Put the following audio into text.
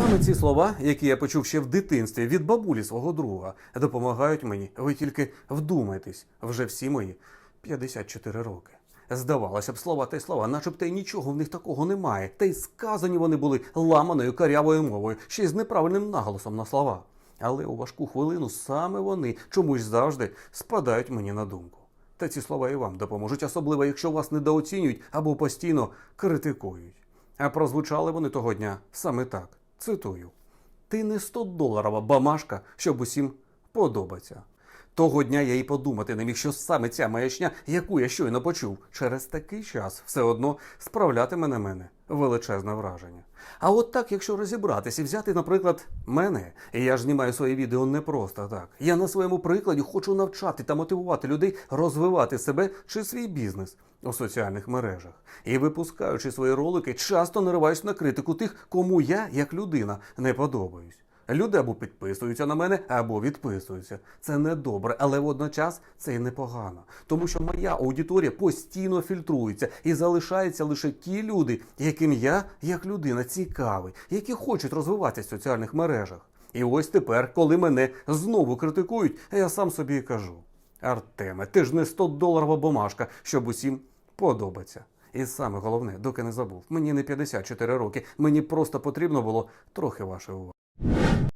Саме ці слова, які я почув ще в дитинстві від бабулі свого друга, допомагають мені. Ви тільки вдумайтесь, вже всі мої 54 роки. Здавалося б, слова та й слова, начебто й нічого в них такого немає. Та й сказані вони були ламаною карявою мовою, ще й з неправильним наголосом на слова. Але у важку хвилину саме вони чомусь завжди спадають мені на думку. Та ці слова і вам допоможуть, особливо якщо вас недооцінюють або постійно критикують. А прозвучали вони того дня саме так. Цитую: Ти не 100 доларова бамашка, щоб усім подобаться. Того дня я й подумати не міг, що саме ця маячня, яку я щойно почув, через такий час все одно справлятиме на мене величезне враження. А от так, якщо розібратися і взяти, наприклад, мене, і я ж знімаю свої відео не просто так. Я на своєму прикладі хочу навчати та мотивувати людей розвивати себе чи свій бізнес у соціальних мережах. І випускаючи свої ролики, часто нариваюсь на критику тих, кому я, як людина, не подобаюсь. Люди або підписуються на мене, або відписуються. Це не добре, але водночас це і непогано. Тому що моя аудиторія постійно фільтрується і залишаються лише ті люди, яким я, як людина, цікавий, які хочуть розвиватися в соціальних мережах. І ось тепер, коли мене знову критикують, я сам собі і кажу: Артеме, ти ж не 100 доларова бумажка, щоб усім подобаться. І саме головне, доки не забув, мені не 54 роки, мені просто потрібно було трохи вашої уваги.